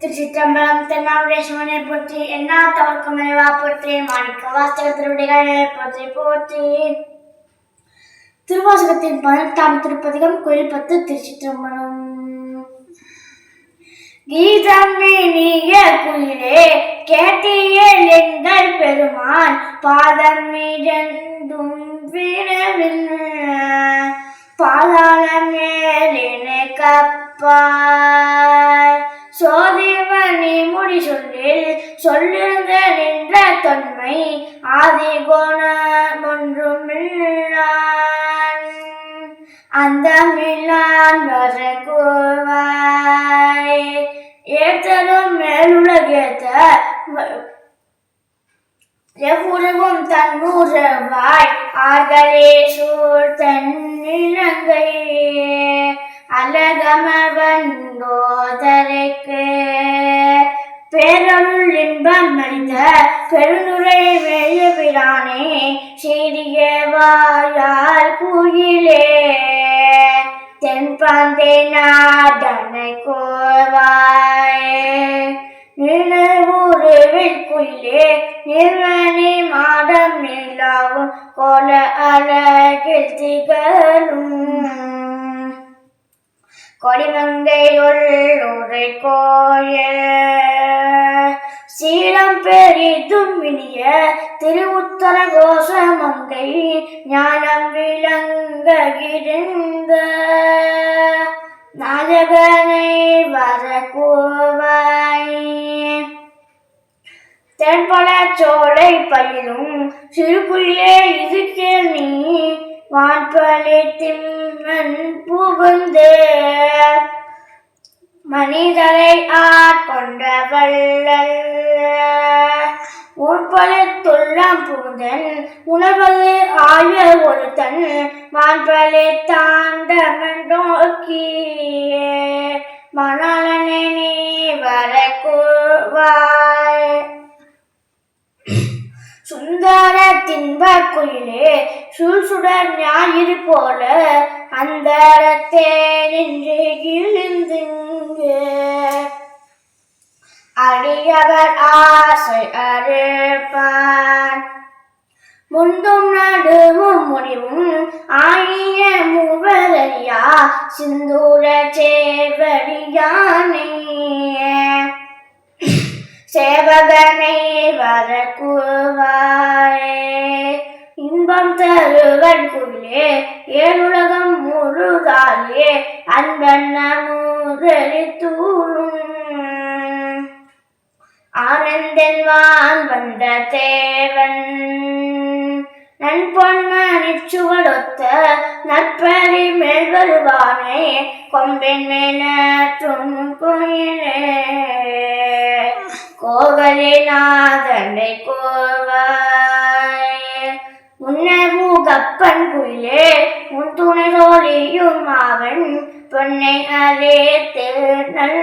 திருச்சிற்றம்பலம் தென்னாவுடைய சிவனை போற்றி என்ன தவறுக்கும் நினைவா போற்றி மாணிக்க வாஸ்தக திருவிடைகளை போற்றி போற்றி. திருவாசகத்தின் பதினெட்டாம் திருப்பதிகம் கோயில் பத்து திருச்சிற்றம்பலம் கீதமே குயிலே கேட்டியல் எங்கள் பெருமான் பாதம் மீண்டும் வினவில் பாதாள ஏழினை கப்பாய். சோ சொல்லில் நின்ற தொன்மை ஆதி குணம் ஒன்றுமில்லான் அந்த மில்லான் வர கோவாய் ஏற்றலும் மேலுலகேத்த எவ்வுருவும் தன்னூரவாய் ஆர்களே சூழ் அழகமவன் கோதரைக்கு பேரருள் இன்பம் அளித்த பெருந்துரை வெளியபிரானே சீரிய வாயால் குயிலே தென்பாந்தே நாடனை கோவாய். நினைவுருவில் குயிலே நிர்மணி மாடம் நிலாவும் கோல அழகில் திகழும். கொடிமங்கையுள் உரை கோயில் சீலம் பெரிதும் இனிய திருவுத்தர கோஷமங்கை ஞானம் விளங்குகிருந்த நாயகனை வரக்கூவாய். தென்பட சோலை பயிலும் சிறுபுள்ளே இது கேள் நீ வான்பழி திம்மன் புகுந்து மனிதரை ஆட்கொண்ட வள்ளல். உட்பலத்துள்ளம் புகுந்தன் உணர்வது ஆய ஒருத்தன் வான்பழி தாண்டவன் நோக்கி மணாலனை நீ வரக்கூவாய் சுந்தர தின்ப குயிலே சுள் சுடர் ஞாயிறு போல அந்த நின்று இழுந்துங்கு அடியவர் ஆசை அறுப்பான் முந்தும் நடுவும் முடிவும் ஆகிய மூவரையா சிந்தூர சேவடியானே. தருவன் குயிலே ஏழுலகம் முழுதாலே அன்பன் முதலி தூளும் ஆனந்தன் வான் வந்த தேவன் நண்பொன்மணி சுவடொத்த நற்பரி மேல் வருவானே கொம்பின் மேலும் கோயிலே. கோவலிநாதனை கோவாய் உன்னவு குயிலே உன் துணை தோழியும் அவன் பொன்னை அழைத்து நல்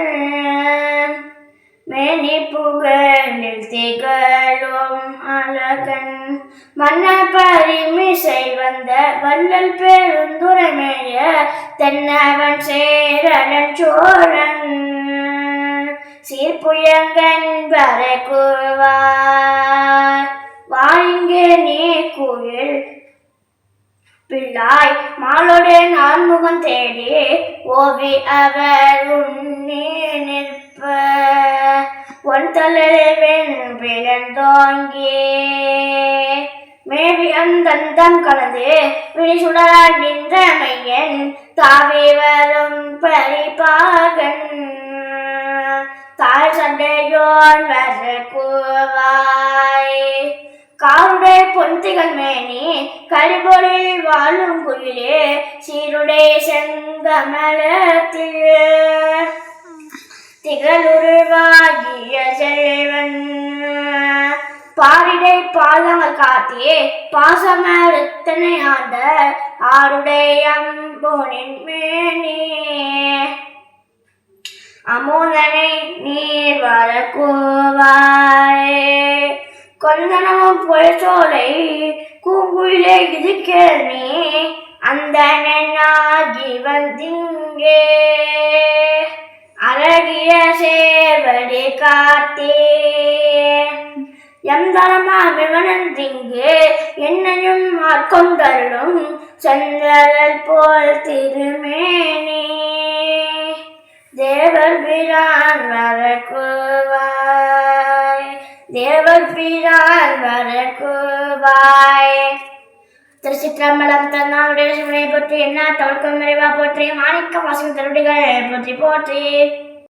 மேனி புகழில் திகழும் அழகன். மன்ன பரிமிசை வந்த வள்ளல் பெருந்துரைமேய தென்னவன் சேரலன் சோழன். சீர்புயங்கன் வரக்குவார் வாங்க நீ குயில் பிள்ளாய் மாலோடு நான்முகம் தேடி ஓவி அவர் உன்னே நிற்ப. ஒன் தலைவன் பிறந்தோங்கே மேவி அந்தந்தம் கலந்து விழிசுடர் நின்ற மையன் தாவி வரும் பரிபாகன். தாய் சண்டையோன் வர கூவாய். காருடைய பொன்திகள் மேனி கரிபொழில் வாழும் குயிலே சீருடை செங்கமலத்தில் திகழுருவாகிய செல்வன். பாரிடை பாதங்கள் காட்டியே பாசமறுத்தனை ஆண்ட ஆருடைய அம்போனின் மேனே. அமுதனை நீர் வரக்கூவாய் கொந்தனமும் பொழுதோலை கூங்குயிலே இது கேள்வி அந்த நாகி வந்திங்கே. அழகிய சேவடி காத்தே. எம் தரமாமிவனந்திங்கு என்னையும் ஆட்கொண்டருளும் செந்தழல் போல் திருமேனி. தேவர் பிரான் வரக்குவார். தேவர் பிரான் வரக்குவாய். திருச்சிற்றம்பலம் தன்னாளுடைய சிவனை போற்றி என்ன தொழுக்கம் நிறைவா போற்றி மாணிக்க வாசகம் தருடிகள் போற்றி போற்றி.